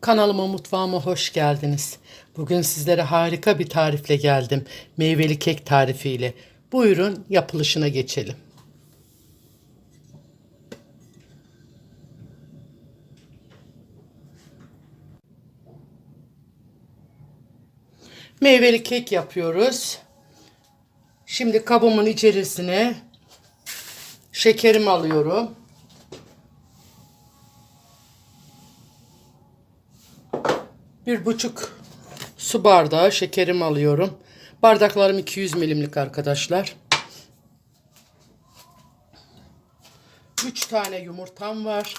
Kanalıma mutfağıma hoş geldiniz. Bugün sizlere harika bir tarifle geldim. Meyveli kek tarifiyle. Buyurun yapılışına geçelim. Meyveli kek yapıyoruz. Şimdi kabımın içerisine şekerimi alıyorum. Bir buçuk su bardağı şekerimi alıyorum. Bardaklarım 200 milimlik arkadaşlar. 3 tane yumurtam var.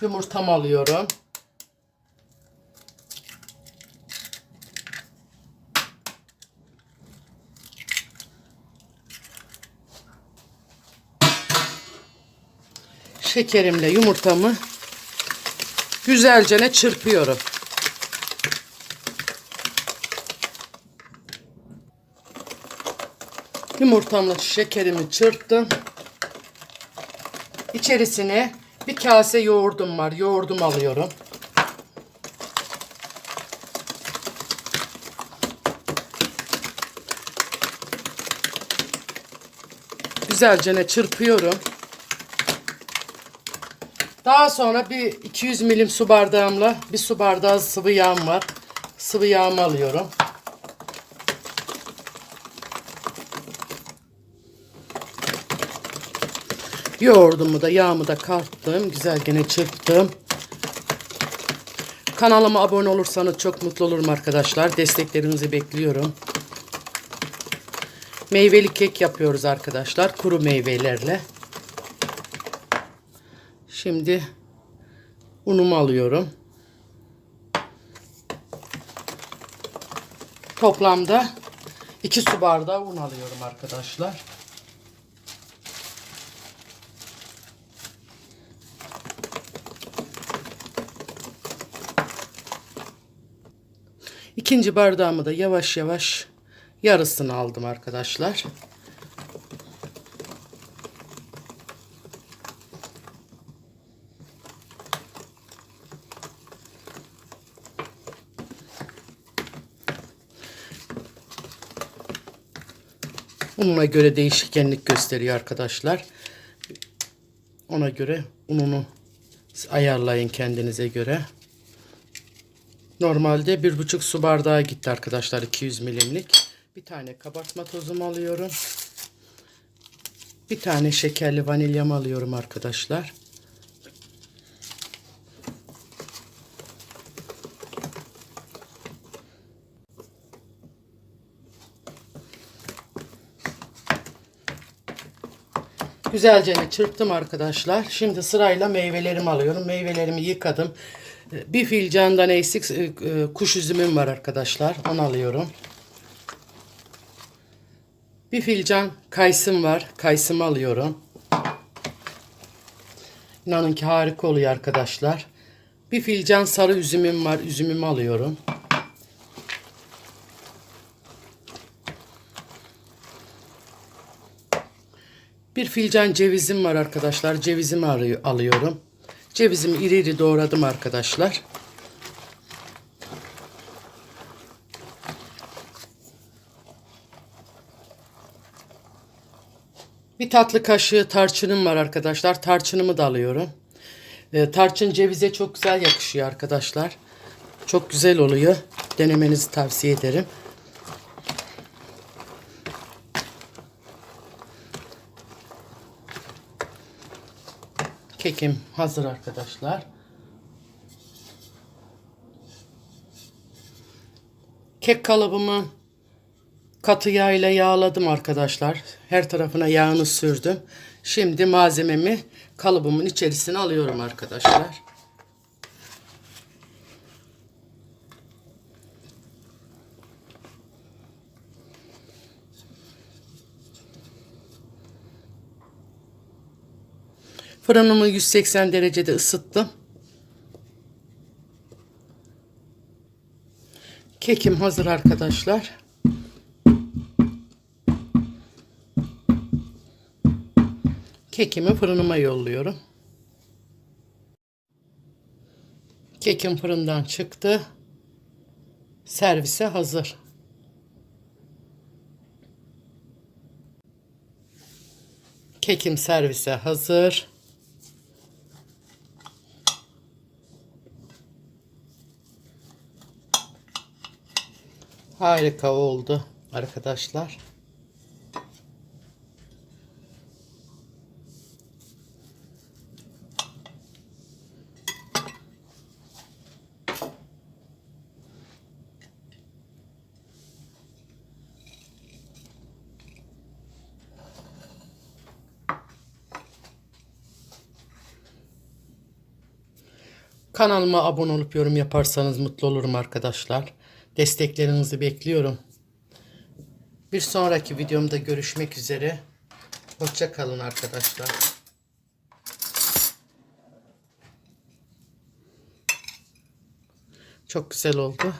Yumurtamı alıyorum. Şekerimle yumurtamı güzelce çırpıyorum. Yumurtamla şekerimi çırptım. İçerisine bir kase yoğurdum var. Yoğurdum alıyorum. Güzelce çırpıyorum. Daha sonra bir 200 milim su bardağımla bir su bardağı sıvı yağım var. Sıvı yağımı alıyorum. Yoğurdumu da yağımı da kattım. Güzel gene çırptım. Kanalıma abone olursanız çok mutlu olurum arkadaşlar. Desteklerinizi bekliyorum. Meyveli kek yapıyoruz arkadaşlar. Kuru meyvelerle. Şimdi unumu alıyorum. Toplamda 2 su bardağı un alıyorum arkadaşlar. İkinci bardağımı da yavaş yavaş yarısını aldım arkadaşlar. Ununa göre değişkenlik gösteriyor arkadaşlar. Ona göre ununu ayarlayın kendinize göre. Normalde bir buçuk su bardağı gitti arkadaşlar 200 milimlik. Bir tane kabartma tozumu alıyorum. Bir tane şekerli vanilyamı alıyorum arkadaşlar. Güzelce çırptım arkadaşlar. Şimdi sırayla meyvelerimi alıyorum. Meyvelerimi yıkadım. Bir filcandan eksik e, e, kuş üzümüm var arkadaşlar. Onu alıyorum. Bir filcan kayısım var. Kayısımı alıyorum. İnanın ki harika oluyor arkadaşlar. Bir filcan sarı üzümüm var. Üzümümü alıyorum. Bir filcan cevizim var arkadaşlar. Cevizimi alıyorum. Cevizimi iri iri doğradım arkadaşlar. Bir tatlı kaşığı tarçınım var arkadaşlar. Tarçınımı da alıyorum. Ee, tarçın cevize çok güzel yakışıyor arkadaşlar. Çok güzel oluyor. Denemenizi tavsiye ederim. Kekim hazır arkadaşlar. Kek kalıbımı katı yağ ile yağladım arkadaşlar. Her tarafına yağını sürdüm. Şimdi malzememi kalıbımın içerisine alıyorum arkadaşlar. Fırınımı 180 derecede ısıttım. Kekim hazır arkadaşlar. Kekimi fırınıma yolluyorum. Kekim fırından çıktı. Servise hazır. Kekim servise hazır. Harika oldu arkadaşlar. Kanalıma abone olup yorum yaparsanız mutlu olurum arkadaşlar. Desteklerinizi bekliyorum. Bir sonraki videomda görüşmek üzere. Hoşça kalın arkadaşlar. Çok güzel oldu.